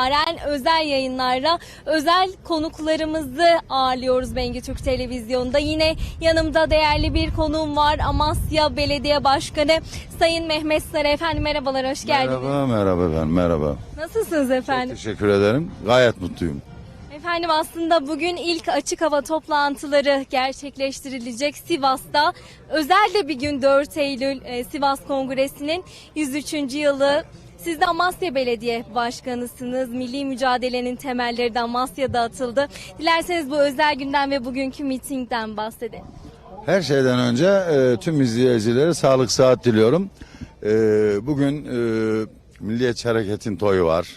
itibaren özel yayınlarla özel konuklarımızı ağırlıyoruz Bengi Türk Televizyonu'nda. Yine yanımda değerli bir konuğum var. Amasya Belediye Başkanı Sayın Mehmet Sarı. Efendim merhabalar, hoş geldiniz. Merhaba, merhaba efendim, merhaba. Nasılsınız efendim? Teşekkür ederim. Gayet mutluyum. Efendim aslında bugün ilk açık hava toplantıları gerçekleştirilecek Sivas'ta. Özel de bir gün 4 Eylül e, Sivas Kongresi'nin 103. yılı. Siz de Amasya Belediye Başkanısınız. Milli mücadelenin temelleri de Amasya'da atıldı. Dilerseniz bu özel günden ve bugünkü mitingden bahsedelim. Her şeyden önce e, tüm izleyicilere sağlık saat diliyorum. E, bugün e, Milliyetçi Hareket'in toyu var.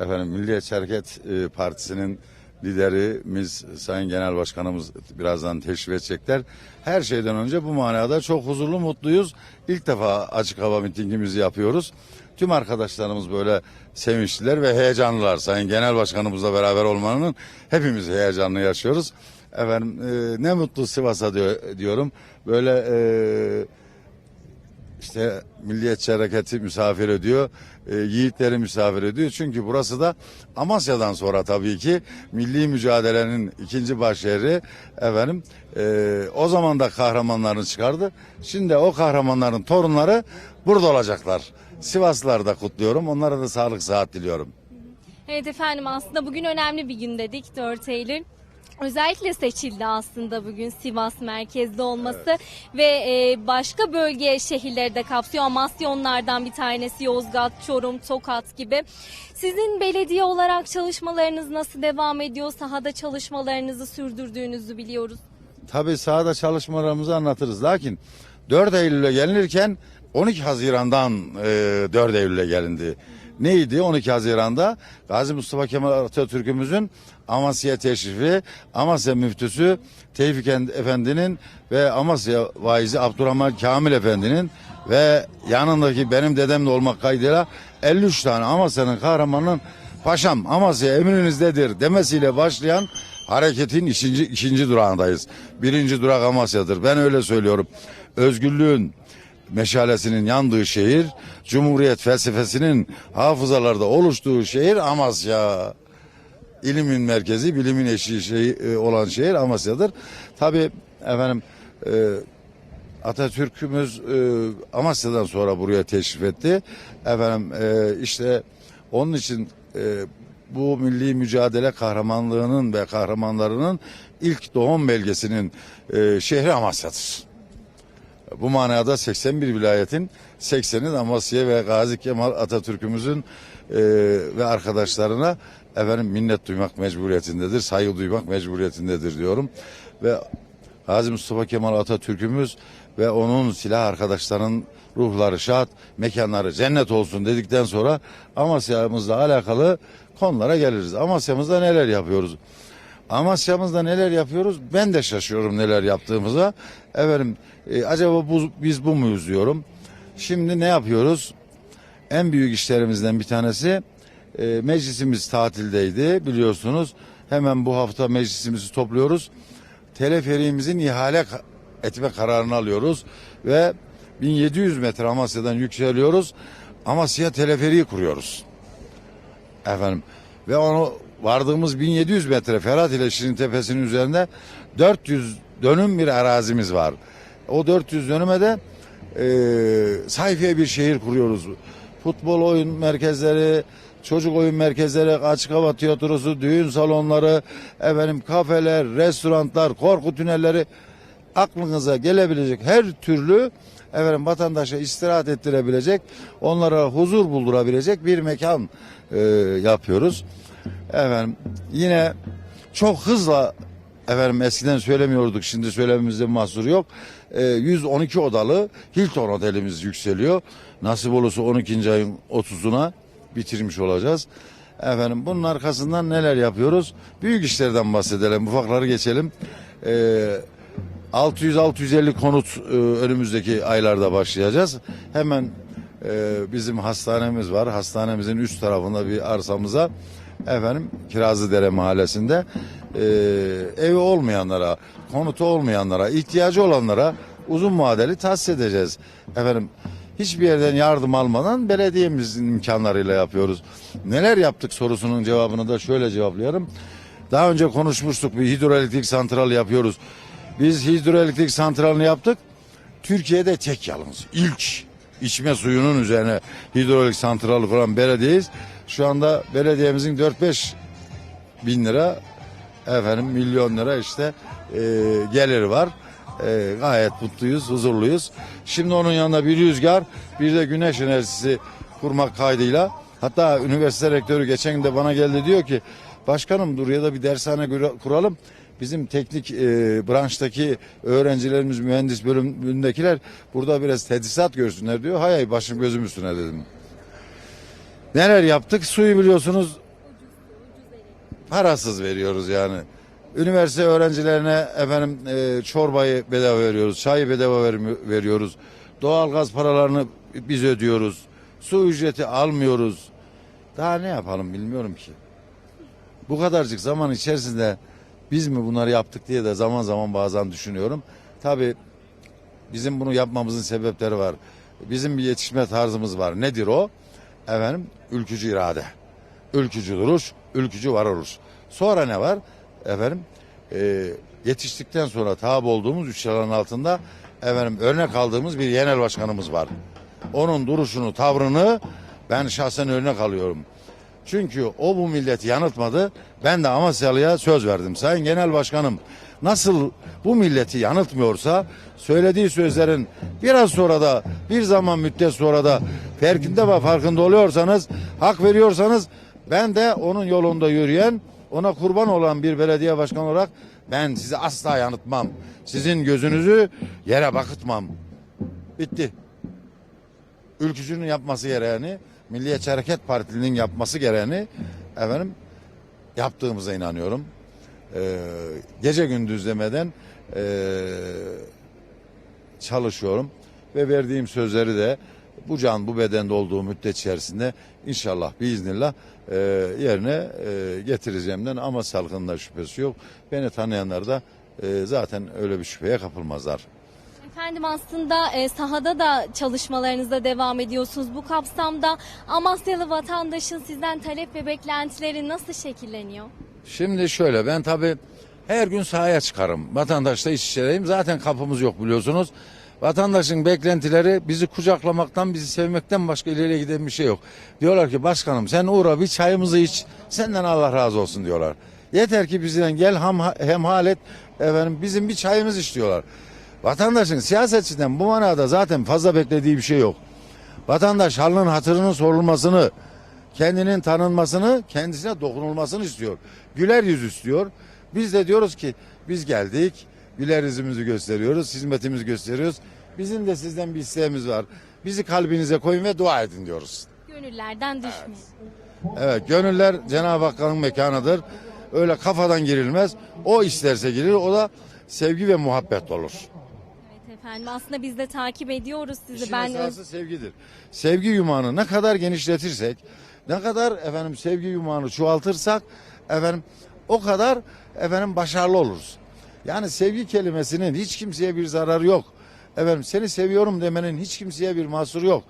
Efendim Milliyetçi Hareket e, Partisi'nin liderimiz Sayın Genel Başkanımız birazdan teşrif edecekler. Her şeyden önce bu manada çok huzurlu mutluyuz. İlk defa açık hava mitingimizi yapıyoruz. Tüm arkadaşlarımız böyle sevinçliler ve heyecanlılar. Sayın Genel Başkanımızla beraber olmanın hepimiz heyecanlı yaşıyoruz. Efendim e, ne mutlu Sivas'a diyor, diyorum. Böyle e, işte Milliyetçi Hareketi misafir ediyor. E, yiğitleri misafir ediyor. Çünkü burası da Amasya'dan sonra tabii ki milli mücadelenin ikinci başyeri efendim. e, o zaman da kahramanlarını çıkardı. Şimdi o kahramanların torunları burada olacaklar. Sivaslıları da kutluyorum. Onlara da sağlık sıhhat diliyorum. Evet efendim aslında bugün önemli bir gün dedik 4 Eylül. Özellikle seçildi aslında bugün Sivas merkezde olması ve e, başka bölge şehirleri de kapsıyor. Amasya onlardan bir tanesi Yozgat, Çorum, Tokat gibi. Sizin belediye olarak çalışmalarınız nasıl devam ediyor? Sahada çalışmalarınızı sürdürdüğünüzü biliyoruz. Tabii sahada çalışmalarımızı anlatırız. Lakin 4 Eylül'e gelinirken 12 Haziran'dan e, 4 Eylül'e gelindi. Neydi 12 Haziran'da? Gazi Mustafa Kemal Atatürk'ümüzün Amasya teşrifi, Amasya müftüsü Tevfik Efendi'nin ve Amasya vaizi Abdurrahman Kamil Efendi'nin ve yanındaki benim dedem de olmak kaydıyla 53 tane Amasya'nın kahramanının paşam Amasya emrinizdedir demesiyle başlayan hareketin ikinci, ikinci durağındayız. Birinci durak Amasya'dır. Ben öyle söylüyorum. Özgürlüğün meşalesinin yandığı şehir, Cumhuriyet felsefesinin hafızalarda oluştuğu şehir Amasya. İlimin merkezi, bilimin eşiği şey, e, olan şehir Amasya'dır. Tabii efendim e, Atatürk'ümüz e, Amasya'dan sonra buraya teşrif etti. Efendim e, işte onun için e, bu milli mücadele kahramanlığının ve kahramanlarının ilk doğum belgesinin e, şehri Amasya'dır. Bu manada 81 vilayetin 80'i Amasya ve Gazi Kemal Atatürk'ümüzün e, ve arkadaşlarına efendim minnet duymak mecburiyetindedir, saygı duymak mecburiyetindedir diyorum. Ve Gazi Mustafa Kemal Atatürk'ümüz ve onun silah arkadaşlarının ruhları şad, mekanları cennet olsun dedikten sonra Amasya'mızla alakalı konulara geliriz. Amasya'mızda neler yapıyoruz? Amasya'mızda neler yapıyoruz? Ben de şaşıyorum neler yaptığımıza. Efendim e, acaba bu, biz bu muyuz diyorum. Şimdi ne yapıyoruz? En büyük işlerimizden bir tanesi e, meclisimiz tatildeydi biliyorsunuz. Hemen bu hafta meclisimizi topluyoruz. Teleferiğimizin ihale etme kararını alıyoruz ve 1700 metre Amasya'dan yükseliyoruz. Amasya teleferiği kuruyoruz. Efendim ve onu vardığımız 1700 metre Ferhat ile Şirin Tepesi'nin üzerinde 400 dönüm bir arazimiz var. O 400 dönüme de e, sayfiye bir şehir kuruyoruz. Futbol oyun merkezleri, çocuk oyun merkezleri, açık hava tiyatrosu, düğün salonları, efendim kafeler, restoranlar, korku tünelleri aklınıza gelebilecek her türlü efendim vatandaşa istirahat ettirebilecek, onlara huzur buldurabilecek bir mekan e, yapıyoruz. Efendim yine çok hızla efendim eskiden söylemiyorduk şimdi söylememizde mahsur yok. E, 112 odalı Hilton otelimiz yükseliyor. Nasip olursa 12. ayın 30'una bitirmiş olacağız. Efendim bunun arkasından neler yapıyoruz? Büyük işlerden bahsedelim. Ufakları geçelim. Eee 600-650 konut e, önümüzdeki aylarda başlayacağız. Hemen e, bizim hastanemiz var. Hastanemizin üst tarafında bir arsamıza efendim Kirazlıdere mahallesinde e, evi olmayanlara, konutu olmayanlara, ihtiyacı olanlara uzun vadeli tahsis edeceğiz. Efendim hiçbir yerden yardım almadan belediyemizin imkanlarıyla yapıyoruz. Neler yaptık sorusunun cevabını da şöyle cevaplayalım. Daha önce konuşmuştuk bir hidroelektrik santral yapıyoruz. Biz hidroelektrik santralını yaptık. Türkiye'de tek yalnız ilk içme suyunun üzerine hidroelektrik santralı kuran belediyeyiz. Şu anda belediyemizin 4-5 bin lira efendim milyon lira işte e, geliri var. E, gayet mutluyuz, huzurluyuz. Şimdi onun yanında bir rüzgar, bir de güneş enerjisi kurmak kaydıyla. Hatta üniversite rektörü geçen gün de bana geldi diyor ki başkanım dur ya da bir dershane kura- kuralım. Bizim teknik e, branştaki öğrencilerimiz, mühendis bölümündekiler burada biraz tedrisat görsünler diyor. Hay hay başım gözüm üstüne dedim. Neler yaptık? Suyu biliyorsunuz parasız veriyoruz yani. Üniversite öğrencilerine efendim e, çorbayı bedava veriyoruz, çayı bedava vermi- veriyoruz. Doğalgaz paralarını biz ödüyoruz. Su ücreti almıyoruz. Daha ne yapalım bilmiyorum ki. Bu kadarcık zaman içerisinde biz mi bunları yaptık diye de zaman zaman bazen düşünüyorum. Tabii bizim bunu yapmamızın sebepleri var. Bizim bir yetişme tarzımız var. Nedir o? Efendim ülkücü irade. Ülkücü duruş, ülkücü varoluş. Sonra ne var? Efendim e, yetiştikten sonra tabi olduğumuz üç yalanın altında efendim örnek aldığımız bir genel başkanımız var. Onun duruşunu, tavrını ben şahsen örnek alıyorum. Çünkü o bu milleti yanıltmadı. Ben de Amasyalı'ya söz verdim. Sayın Genel Başkanım nasıl bu milleti yanıltmıyorsa söylediği sözlerin biraz sonra da bir zaman müddet sonra da farkında ve farkında oluyorsanız hak veriyorsanız ben de onun yolunda yürüyen ona kurban olan bir belediye başkanı olarak ben sizi asla yanıltmam. Sizin gözünüzü yere bakıtmam. Bitti ülkücünün yapması gereğini, Milliyetçi Hareket Partili'nin yapması gereğini efendim yaptığımıza inanıyorum. Ee, gece gündüz demeden ee, çalışıyorum ve verdiğim sözleri de bu can bu bedende olduğu müddet içerisinde inşallah biiznillah ee, yerine ee, getireceğimden ama salgında şüphesi yok. Beni tanıyanlar da ee, zaten öyle bir şüpheye kapılmazlar. Efendim aslında e, sahada da çalışmalarınıza devam ediyorsunuz. Bu kapsamda Amasyalı vatandaşın sizden talep ve beklentileri nasıl şekilleniyor? Şimdi şöyle ben tabii her gün sahaya çıkarım. Vatandaşla iç içereyim. Zaten kapımız yok biliyorsunuz. Vatandaşın beklentileri bizi kucaklamaktan, bizi sevmekten başka ileriye giden bir şey yok. Diyorlar ki başkanım sen uğra bir çayımızı iç. Senden Allah razı olsun diyorlar. Yeter ki bizden gel hem, hem halet efendim bizim bir çayımız iç diyorlar. Vatandaşın siyasetçiden bu manada zaten fazla beklediği bir şey yok. Vatandaş halının hatırının sorulmasını, kendinin tanınmasını, kendisine dokunulmasını istiyor. Güler yüz istiyor. Biz de diyoruz ki biz geldik, güler yüzümüzü gösteriyoruz, hizmetimizi gösteriyoruz. Bizim de sizden bir isteğimiz var. Bizi kalbinize koyun ve dua edin diyoruz. Gönüllerden düşmeyin. Evet, gönüller Cenab-ı Hakk'ın mekanıdır. Öyle kafadan girilmez. O isterse girir, o da sevgi ve muhabbet olur. Efendim aslında biz de takip ediyoruz sizi. İşin ben esası sevgidir. Sevgi yumağını ne kadar genişletirsek, ne kadar efendim sevgi yumağını çoğaltırsak efendim o kadar efendim başarılı oluruz. Yani sevgi kelimesinin hiç kimseye bir zararı yok. Efendim seni seviyorum demenin hiç kimseye bir mahsuru yok.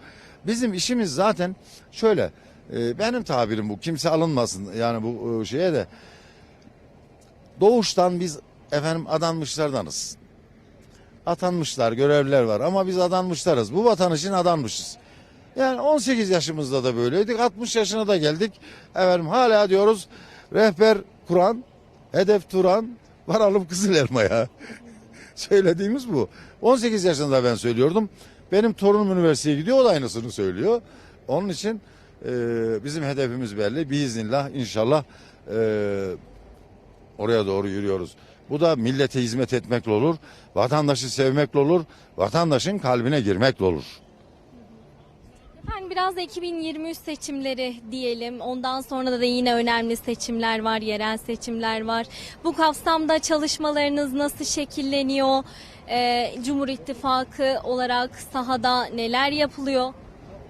Bizim işimiz zaten şöyle e, benim tabirim bu kimse alınmasın yani bu e, şeye de doğuştan biz efendim adanmışlardanız atanmışlar, görevliler var ama biz adanmışlarız. Bu vatan için adanmışız. Yani 18 yaşımızda da böyleydik, 60 yaşına da geldik. Efendim hala diyoruz rehber Kur'an, hedef Turan, varalım Kızıl Elma'ya. Söylediğimiz bu. 18 yaşında ben söylüyordum. Benim torunum üniversiteye gidiyor, o da aynısını söylüyor. Onun için e, bizim hedefimiz belli. Biiznillah inşallah e, oraya doğru yürüyoruz. Bu da millete hizmet etmekle olur, vatandaşı sevmekle olur, vatandaşın kalbine girmekle olur. Efendim biraz da 2023 seçimleri diyelim. Ondan sonra da yine önemli seçimler var, yerel seçimler var. Bu kapsamda çalışmalarınız nasıl şekilleniyor? Ee, Cumhur İttifakı olarak sahada neler yapılıyor?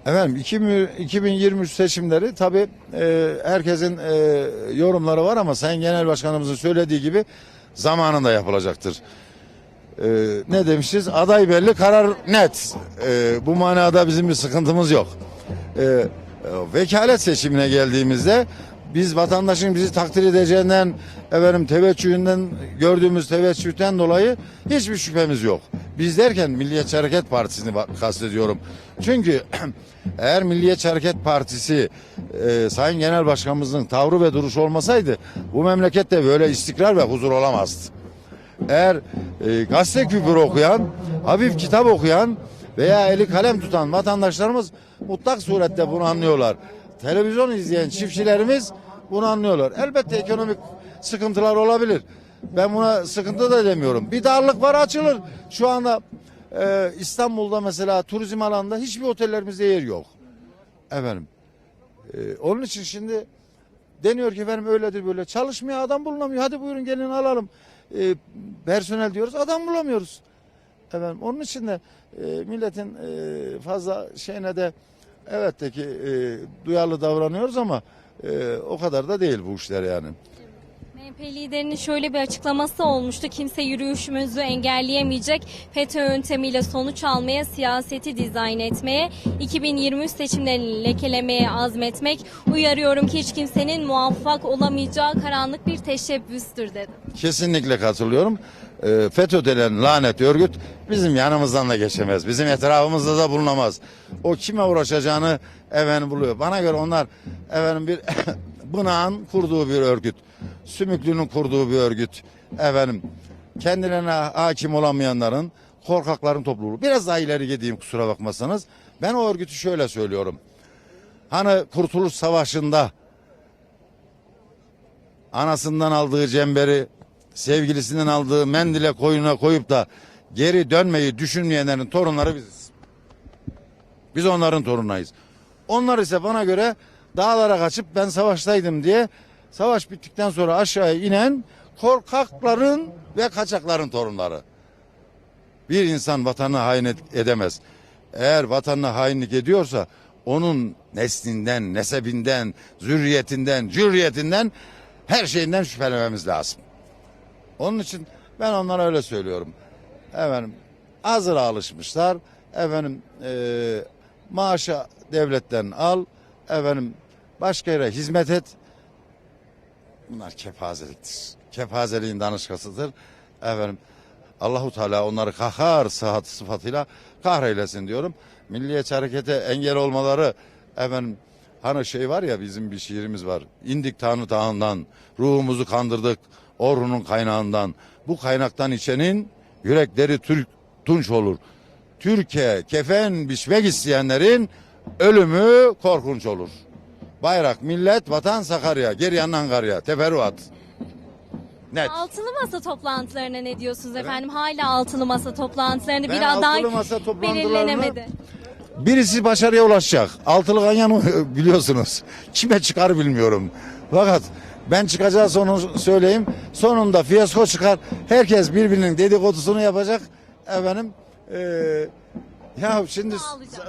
Efendim 2000 2023 seçimleri tabii e, herkesin e, yorumları var ama Sayın Genel Başkanımızın söylediği gibi zamanında yapılacaktır. e, ne demişiz? Aday belli, karar net. E, bu manada bizim bir sıkıntımız yok. E, e, vekalet seçimine geldiğimizde biz vatandaşın bizi takdir edeceğinden, efendim teveccühünden, gördüğümüz teveccühten dolayı hiçbir şüphemiz yok. Biz derken Milliyetçi Hareket Partisi'ni kastediyorum. Çünkü eğer Milliyetçi Hareket Partisi e, Sayın Genel Başkanımızın tavrı ve duruşu olmasaydı bu memlekette böyle istikrar ve huzur olamazdı eğer e, gazete küpür okuyan, hafif kitap okuyan veya eli kalem tutan vatandaşlarımız mutlak surette bunu anlıyorlar. Televizyon izleyen çiftçilerimiz bunu anlıyorlar. Elbette ekonomik sıkıntılar olabilir. Ben buna sıkıntı da demiyorum. Bir darlık var açılır. Şu anda e, İstanbul'da mesela turizm alanında hiçbir otellerimizde yer yok. Efendim. e, onun için şimdi Deniyor ki efendim öyledir böyle. Çalışmaya adam bulunamıyor. Hadi buyurun gelin alalım. E, personel diyoruz adam bulamıyoruz. Efendim onun için de e, milletin e, fazla şeyine de evet de ki e, duyarlı davranıyoruz ama e, o kadar da değil bu işler yani. MHP liderinin şöyle bir açıklaması olmuştu. Kimse yürüyüşümüzü engelleyemeyecek. FETÖ yöntemiyle sonuç almaya, siyaseti dizayn etmeye, 2023 seçimlerini lekelemeye azmetmek. Uyarıyorum ki hiç kimsenin muvaffak olamayacağı karanlık bir teşebbüstür dedi. Kesinlikle katılıyorum. E, FETÖ denen lanet örgüt bizim yanımızdan da geçemez. Bizim etrafımızda da bulunamaz. O kime uğraşacağını efendim buluyor. Bana göre onlar efendim bir bınağın kurduğu bir örgüt. Sümüklünün kurduğu bir örgüt. Efendim kendilerine hakim olamayanların korkakların topluluğu. Biraz daha ileri gideyim kusura bakmazsanız. Ben o örgütü şöyle söylüyorum. Hani Kurtuluş Savaşı'nda anasından aldığı cemberi, sevgilisinden aldığı mendile koyuna koyup da geri dönmeyi düşünmeyenlerin torunları biziz. Biz onların torunayız. Onlar ise bana göre dağlara kaçıp ben savaştaydım diye savaş bittikten sonra aşağıya inen korkakların ve kaçakların torunları. Bir insan vatanı hain ed- edemez. Eğer vatanına hainlik ediyorsa onun neslinden, nesebinden, zürriyetinden, cürriyetinden her şeyinden şüphelenmemiz lazım. Onun için ben onlara öyle söylüyorum. Efendim hazır alışmışlar. Efendim e, maaşa devletten al. Efendim başka yere hizmet et. Bunlar kepazeliktir. Kepazeliğin danışkasıdır. Efendim Allahu Teala onları kahhar sıhhat sıfatıyla kahreylesin diyorum. Milliyetçi harekete engel olmaları efendim hani şey var ya bizim bir şiirimiz var. İndik Tanrı Dağı'ndan ruhumuzu kandırdık Orhun'un kaynağından. Bu kaynaktan içenin yürekleri Türk tunç olur. Türkiye kefen biçmek isteyenlerin ölümü korkunç olur. Bayrak, millet, vatan Sakarya, geri yanına Ankara'ya, teferruat. Net. Altılı masa toplantılarına ne diyorsunuz efendim? Hala altılı masa toplantılarını Ben bir altılı masa toplantılarını- belirlenemedi. Birisi başarıya ulaşacak. Altılı ganyan biliyorsunuz. Kime çıkar bilmiyorum. Fakat ben çıkacağı sonu söyleyeyim. Sonunda fiyasko çıkar. Herkes birbirinin dedikodusunu yapacak. Efendim eee, ya şimdi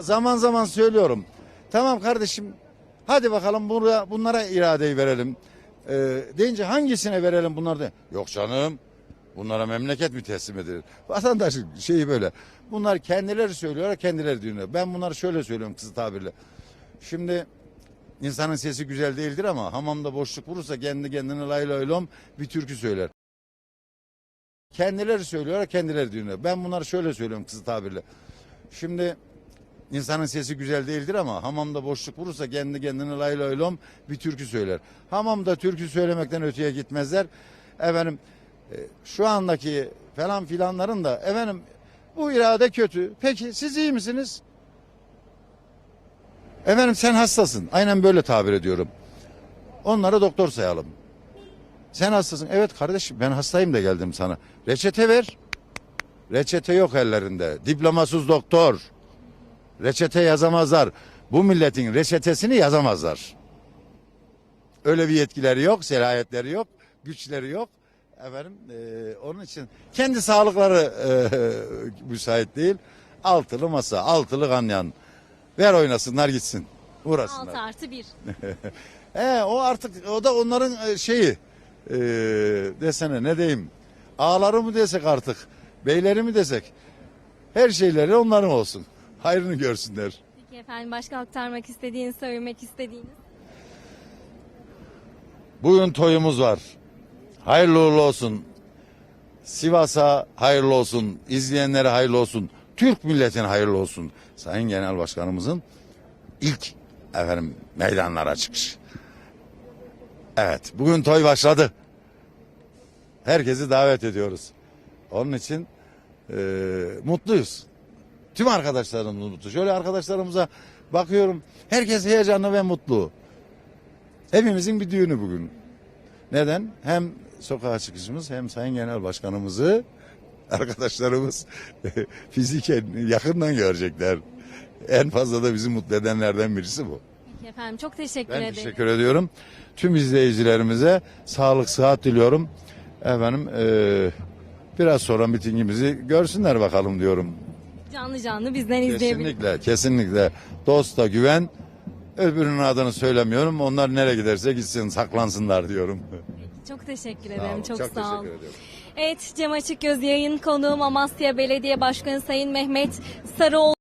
zaman zaman söylüyorum. Tamam kardeşim hadi bakalım buraya, bunlara iradeyi verelim. Eee, deyince hangisine verelim bunlar da? Yok canım Bunlara memleket mi teslim edilir? Vatandaşın şeyi böyle. Bunlar kendileri söylüyor, kendileri dinliyor. Ben bunları şöyle söylüyorum kısa tabirle. Şimdi insanın sesi güzel değildir ama hamamda boşluk vurursa kendi kendine lay lay lom bir türkü söyler. Kendileri söylüyor, kendileri dinliyor. Ben bunları şöyle söylüyorum kısa tabirle. Şimdi insanın sesi güzel değildir ama hamamda boşluk vurursa kendi kendine lay lay lom bir türkü söyler. Hamamda türkü söylemekten öteye gitmezler. Efendim e, şu andaki falan filanların da efendim bu irade kötü. Peki siz iyi misiniz? Efendim sen hastasın. Aynen böyle tabir ediyorum. Onları doktor sayalım. Sen hastasın. Evet kardeşim ben hastayım da geldim sana. Reçete ver. Reçete yok ellerinde. Diplomasız doktor. Reçete yazamazlar. Bu milletin reçetesini yazamazlar. Öyle bir yetkileri yok, selahiyetleri yok, güçleri yok. Efendim eee, onun için kendi sağlıkları eee, müsait değil. Altılı masa, altılı ganyan. Ver oynasınlar gitsin. Uğraşsınlar. 6 artı 1. He, o artık o da onların e, şeyi e, desene ne diyeyim ağları mı desek artık beyleri mi desek? Her şeyleri onların olsun. Hayrını görsünler. Peki efendim başka aktarmak istediğiniz, söylemek istediğiniz? Bugün toyumuz var. Hayırlı uğurlu olsun. Sivas'a hayırlı olsun. İzleyenlere hayırlı olsun. Türk milletine hayırlı olsun. Sayın Genel Başkanımızın ilk efendim meydanlara çıkış. Evet, bugün toy başladı. Herkesi davet ediyoruz. Onun için eee, mutluyuz. Tüm arkadaşlarımız mutlu. Şöyle arkadaşlarımıza bakıyorum. Herkes heyecanlı ve mutlu. Hepimizin bir düğünü bugün. Neden? Hem sokağa çıkışımız hem Sayın Genel Başkanımızı arkadaşlarımız fiziken yakından görecekler. En fazla da bizi mutlu edenlerden birisi bu. Peki efendim çok teşekkür Ben ederim. teşekkür ediyorum. Tüm izleyicilerimize sağlık, sıhhat diliyorum. Efendim eee, biraz sonra mitingimizi görsünler bakalım diyorum. Canlı canlı bizden izleyebilirsiniz. Kesinlikle, kesinlikle. Dosta güven. Öbürünün adını söylemiyorum. Onlar nereye giderse gitsin, saklansınlar diyorum. Çok teşekkür ederim. olun, çok, çok sağ olun. teşekkür ediyorum. Evet Cem Açıkgöz yayın konuğum Amasya Belediye Başkanı Sayın Mehmet Sarıoğlu.